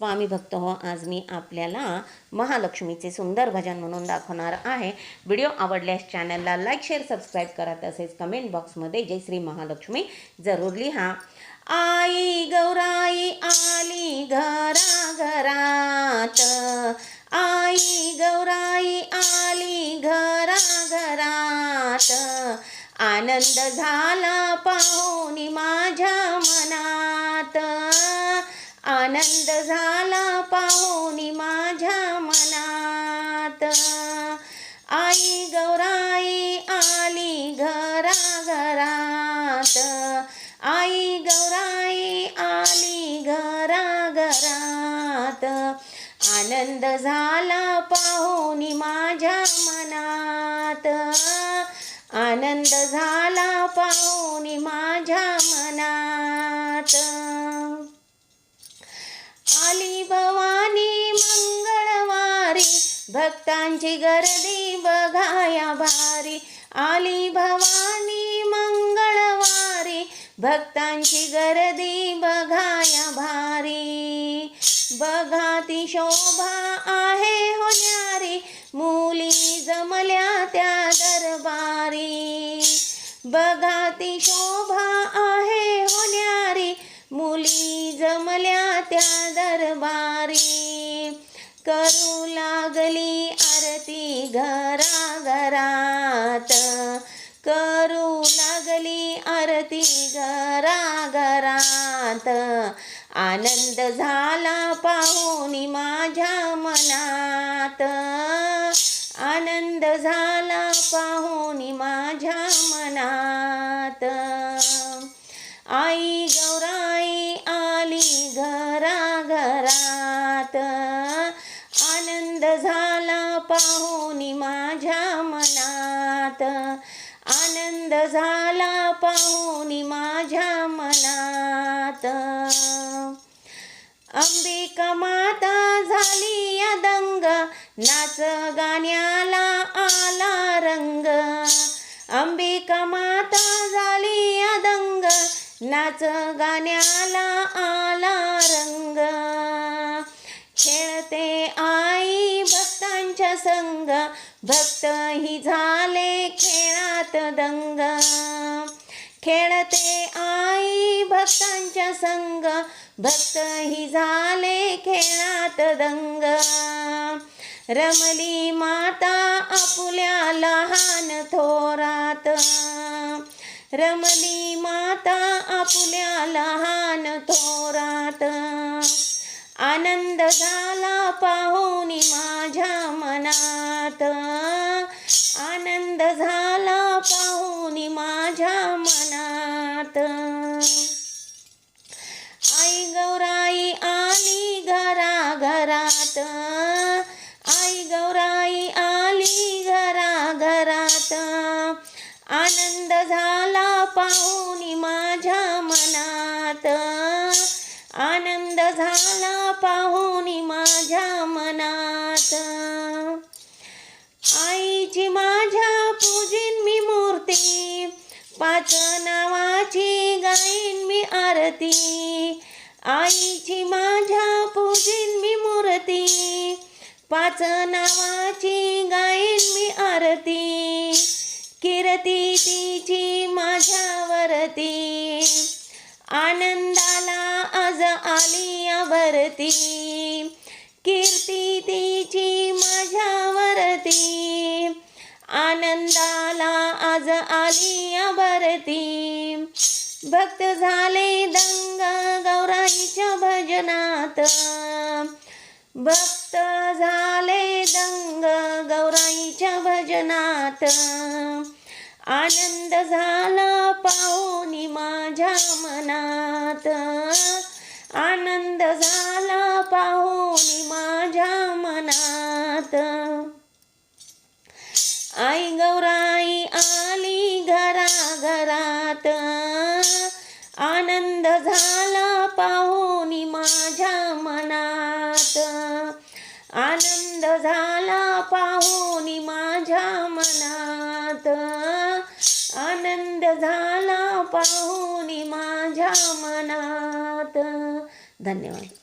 स्वामी भक्त हो आज मी आपल्याला महालक्ष्मीचे सुंदर भजन म्हणून दाखवणार आहे. व्हिडिओ आवडल्यास चॅनलला लाईक शेअर सबस्क्राईब करा तसेच कमेंट बॉक्समध्ये जय श्री महालक्ष्मी जरूर लिहा. आई गौराई आली घरा घरात आई गौराई आली घरा घरात आनंद झाला पाहुनी माझ्या मना आनंद झाला पाहुनी माझ्या मनात. आई गौराई आली घरा घरात आई गौराई आली घरा घरात आनंद झाला पाहुनी माझ्या मनात. आनंद झाला पाहुनी माझ्या मनात. भक्तांची गर्दी बघाया भारी. आली भवानी मंगळवारी. भक्तांची गर्दी बघाया भारी. बघा ती शोभा आहे होणारी. मुली जमल्या त्या दरबारी. बघा ती शोभा घराघरात घरा घरात करू लागली आरती घरा घरात आनंद झाला पाहुनी माझ्या मनात. आनंद झाला पाहुनी माझ्या मनात. आई गौराई आली घरा घरात आनंद झाला पाहुनी माझ्या मनात. आनंद झाला पाहुनी माझ्या मनात. अंबिका माता झाली या दंग नाच गाण्याला आला रंग. अंबिका माता झाली या दंग नाच गाण्याला आला रंग. संग भक्त ही झाले खेळात दंग. खेळते आई भक्तांच्या संग भक्त ही झाले खेळात दंग. रमली माता आपुल्या लहान थोरात. रमली माता आपुल्या लहान थोरात. आनंद झाला पाहुनी माझ्या मनात. आनंद झाला पाहुनी माझ्या मनात. आई गौराई आली घरा घरात आई गौराई आली घरा घरात आनंद झाला पाहुनी माझ्या मनात. आनंद झाला पाहून माझ्या मनात. आईची माझ्या पूजिन मी मूर्ती पाच नावाची गाईन मी आरती. आईची माझ्या पूजिन मी मूर्ती पाच नावाची गाईन मी आरती. किरती तिची माझ्यावरती. आनंदाला आज आली या भरती कीर्ती तिची माझ्यावरती. आनंदाला आज आली या भरती भक्त झाले दंग गौराईच्या भजनात. भक्त झाले दंग गौराईच्या भजनात. आनंद झाला पाहुनी माझ्या मनात. आनंद झाला पाहुनी माझ्या मनात. आई गौराई आली घरा घरात आनंद झाला पाहुनी माझ्या मनात. आनंद झाला पाहुनी माझ्या मनात. आनंद झाला पाहुनी माझ्या मनात. ధన్యవాదాలు